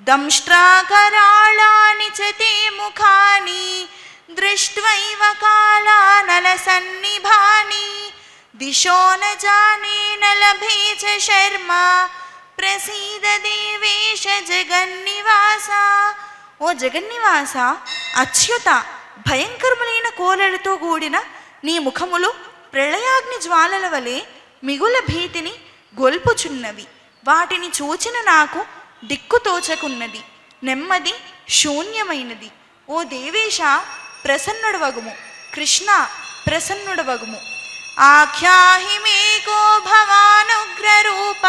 దంష్ట్రాకరాళాని చ తే ముఖాని దృష్ట్వైవ సన్నిభాని. దిశో న జానే న చ శర్మ ప్రసీద దేవేశ జగన్నివాస. ఓ జగన్నివాస అచ్యుత భయంకరములైన కోరలతో కూడిన నీ ముఖములు ప్రళయాగ్ని జ్వాలల వలె మిగుల భీతిని గొల్పుచున్నవి. వాటిని చూచిన నాకు దిక్కు తోచకున్నది నెమ్మది శూన్యమైనది. ఓ దేవేశ ప్రసన్నుడవగుము. కృష్ణ ప్రసన్నుడవగుము. ఆఖ్యాహి మేకో భవానుగ్రరూప.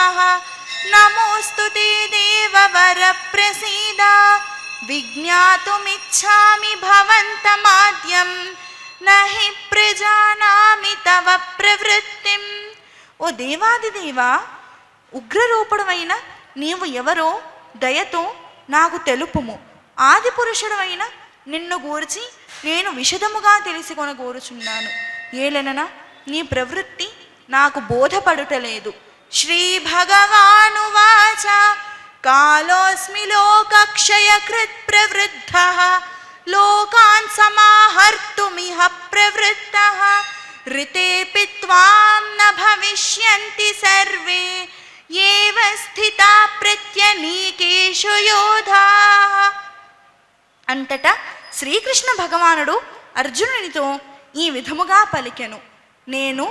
నమోస్తు తే దేవవర ప్రసీద విజ్ఞాతుమిచ్ఛామి భవంతమాద్యం. నహి ప్రజానామి తవ ప్రవృత్తిం. ఓ దేవాది దేవా ఉగ్రరూపుడమైన నీవు ఎవరో దయతో నాకు తెలుపుము ఆది పురుషుడమైన నిన్ను గూర్చి నేను విషదముగా తెలిసికొన కోరుచున్నాను ఏలనన నీ ప్రవృత్తి నాకు బోధపడుటలేదు శ్రీ భగవానువాచ కాలోస్మి లోకక్షయ కృత్ ప్రవృద్ధ లోకాన్ సమాహర్తుమిహ ప్రవృత్త ऋतेऽपि त्वां न भविष्यन्ति सर्वे एव स्थिता నీకేషు యోధా. అంతటా శ్రీకృష్ణ భగవానుడు అర్జునునితో ఈ విధముగా పలికెను. నేను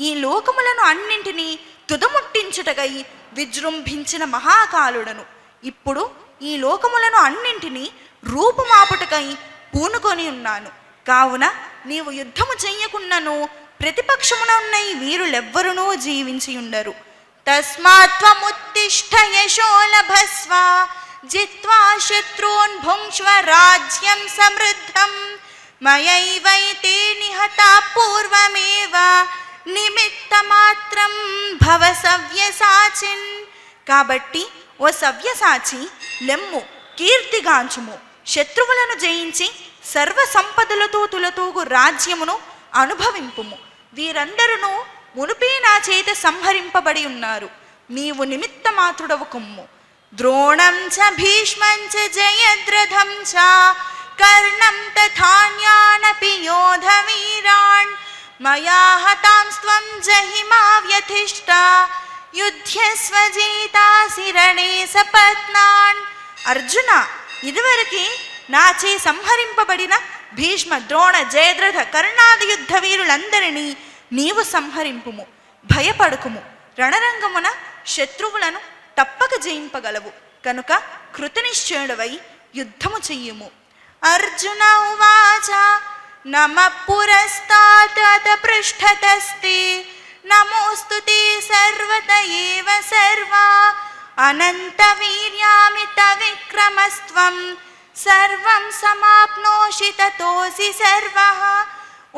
ఈ లోకములను అన్నింటినీ తుదముట్టించుటకై విజృంభించిన మహాకాలుడను. ఇప్పుడు ఈ లోకములను అన్నింటినీ రూపుమాపుటకై పూనుకొని ఉన్నాను. కావున నీవు యుద్ధము చెయ్యకున్నను ప్రతిపక్షమున ఉన్న ఈ వీరులెవ్వరునూ జీవించి ఉండరు తస్మాత్వముత్తిష్ట యశో జిత్వా శత్రూన్ భుంక్ష్వ రాజ్యం సమృద్ధం మయైవైతే నిహతా పూర్వమేవ నిమిత్తమాత్రం భవ సవ్యసాచిన్ కాబట్టి ఓ సవ్యసాచి లెమ్ము కీర్తిగాంచుము శత్రువులను జయించి సర్వ సంపదలతో తులతూగు రాజ్యమును అనుభవింపుము. వీరందరూ మునుపే నా చేత సంహరింపబడి ఉన్నారు. నీవు నిమిత్త మాత్రుడవు కొమ్ము ద్రోణం చ భీష్మం చ జయద్రథం చ కర్ణం తథాన్యానపి యోధవీరాణ్ మయా హతాంస్త్వం జహిమా వ్యతిష్ట యుధ్యస్వ రణే సపత్నాన్ అర్జున ఇదివరకే నాచే సంహరింపబడిన భీష్మ ద్రోణ జయద్రథ కర్ణాది యుద్ధ వీరులందరినీ నీవు సంహరింపుము భయపడుకుము. రణరంగమున శత్రువులను తప్పక జయింపగలవు. కనుక కృతనిశ్చయుడవై యుద్ధము చెయ్యుము. అర్జున ఉవాచ నమ పురస్తాత్ పృష్ఠతస్తి. నమోస్తు సర్వత ఏవ సర్వా. అనంత వీర్యామిత విక్రమస్త్వం. సర్వం సమాప్నోషి తతోసి సర్వ.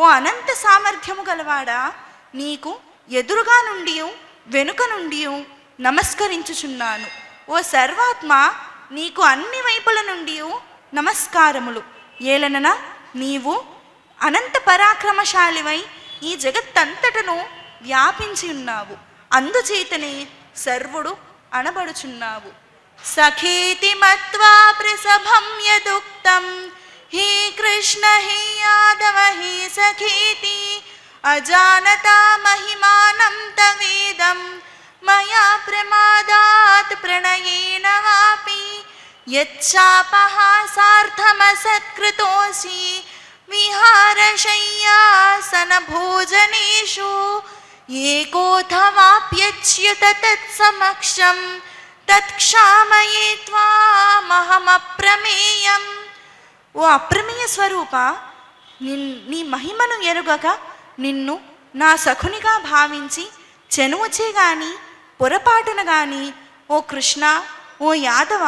ఓ అనంత సామర్థ్యము గలవాడా? నీకు ఎదురుగా నుండి వెనుక నుండి నమస్కరించుచున్నాను. ఓ సర్వాత్మ నీకు అన్ని వైపుల నుండి నమస్కారములు. ఏలనన నీవు అనంత పరాక్రమశాలివై ఈ జగత్తంతటను వ్యాపించి ఉన్నావు. అందుచేతనే సర్వుడు అనబడుచున్నావు. సఖేతి మత్వా ప్రసభం యదుక్తం. हे कृष्ण हे यादव हे सखेति, अजानता महिमानं तवेदं, मया प्रमादात् प्रणयेन वापि ये कोथ वाप्यच्युत तत्सम तत्मे तत्क्षामये त्वामहमप्रमेयम्। ఓ అప్రమేయ స్వరూప నిన్ నీ మహిమను ఎరుగక నిన్ను నా సఖునిగా భావించి చెనువచే గాని పొరపాటున గాని ఓ కృష్ణ ఓ యాదవ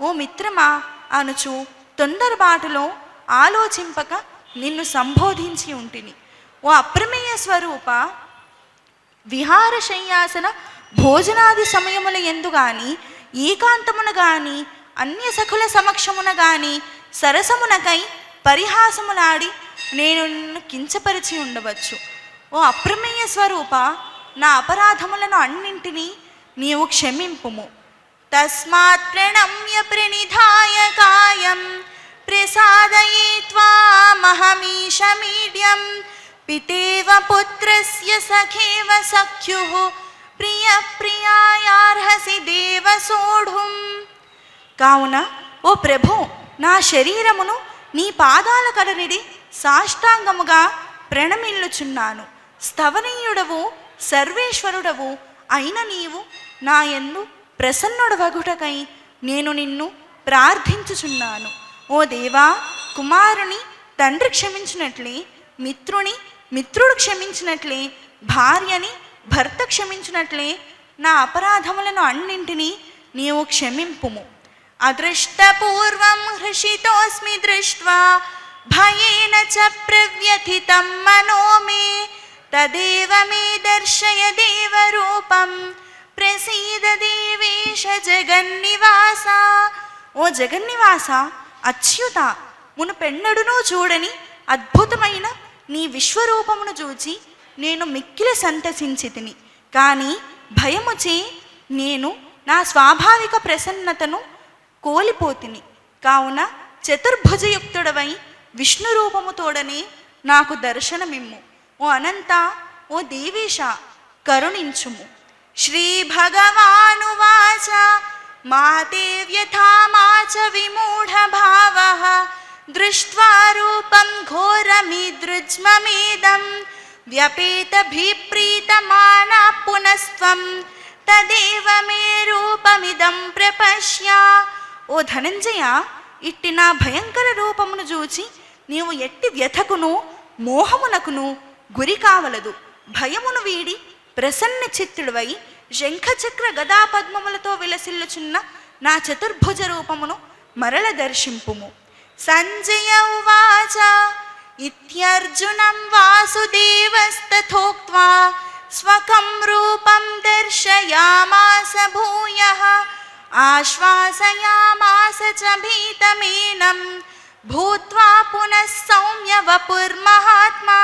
ఓ మిత్రమా అనుచు తొందరబాటులో ఆలోచింపక నిన్ను సంబోధించి ఉంటిని. ఓ అప్రమేయ స్వరూప విహార శయ్యాసన భోజనాది సమయముల ఎందు గాని ఏకాంతమున గాని అన్య సఖుల సమక్షమున గాని సరసమునకై పరిహాసములాడి నేను కించపరిచి ఉండవచ్చు. ఓ అప్రమేయ స్వరూప నా అపరాధములను అన్నింటినీ నీవు క్షమింపుము. తస్మాత్ ప్రణమ్య ప్రణిధాయ కాయం ప్రసాదయే త్వామహమీశమీడ్యం పితేవ పుత్రస్య సఖేవ సఖ్యు ప్రియ ప్రియాయార్హసి దేవ సోఢుం. కావున ఓ ప్రభు నా శరీరమును నీ పాదాల కడనిడి సాష్టాంగముగా ప్రణమిల్లుచున్నాను. స్తవనీయుడవు సర్వేశ్వరుడవు అయిన నీవు నా ఎందు ప్రసన్నుడవగుటకై నేను నిన్ను ప్రార్థించుచున్నాను. ఓ దేవా కుమారుని తండ్రి క్షమించినట్లే మిత్రుని మిత్రుడు క్షమించినట్లే భార్యని భర్త క్షమించినట్లే నా అపరాధములను అన్నింటినీ నీవు క్షమింపుము. అదృష్టపూర్వం హృషితోస్మి దృష్ట్వా భయేన చ ప్రవ్యథితం మనో మే తదేవ మే దర్శయ దేవరూపం ప్రసీద దేవేశ జగన్నివాస. ఓ జగన్నివాస అచ్యుత మునుపెన్నడునూ చూడని అద్భుతమైన నీ విశ్వరూపమును చూచి నేను మిక్కిలి సంతసించి తిని కానీ భయముచే నేను నా స్వాభావిక ప్రసన్నతను కోలిపోతిని. కావున చతుర్భుజయుక్తుడవై విష్ణు రూపముతోడనే నాకు దర్శనమిమ్ము. ఓ అనంత ఓ దేవేశ కరుణించుము. శ్రీ భగవానువాచ మాతే వ్యథామాచ విమూఢ భావ దృష్ట్వా రూపం వ్యపేత వ్యపేతభిప్రీతమానా పునస్త్వం తదేవ మే రూపమిదం ప్రపశ్య ఓ ధనంజయ ఇట్టి నా భయంకర రూపమును చూచి నీవు ఎట్టి వ్యథకును మోహమునకును గురి కావలదు. భయమును వీడి ప్రసన్న చిత్తుడువై శంఖచక్ర గదా పద్మములతో విలసిల్లుచున్న నా చతుర్భుజ రూపమును మరల దర్శింపుము. సంజయ ఉవాచ ఇత్యర్జునం వాసుదేవస్తథోక్త్వా స్వకం రూపం దర్శయామాస భూయః. ఆశ్వాసయామాస చ భీతమేనం భూత్వా పునః సౌమ్య వపుర్మహాత్మా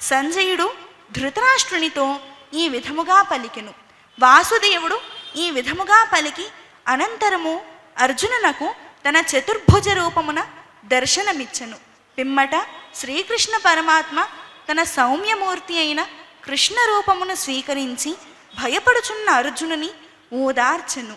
సంజయుడు ధృతరాష్ట్రునితో ఈ విధముగా పలికెను. వాసుదేవుడు ఈ విధముగా పలికి అనంతరము అర్జునునకు తన చతుర్భుజ రూపమున దర్శనమిచ్చను. పిమ్మట శ్రీకృష్ణ పరమాత్మ తన సౌమ్యమూర్తి అయిన కృష్ణ రూపమును స్వీకరించి భయపడుచున్న అర్జునుని ఓదార్చెను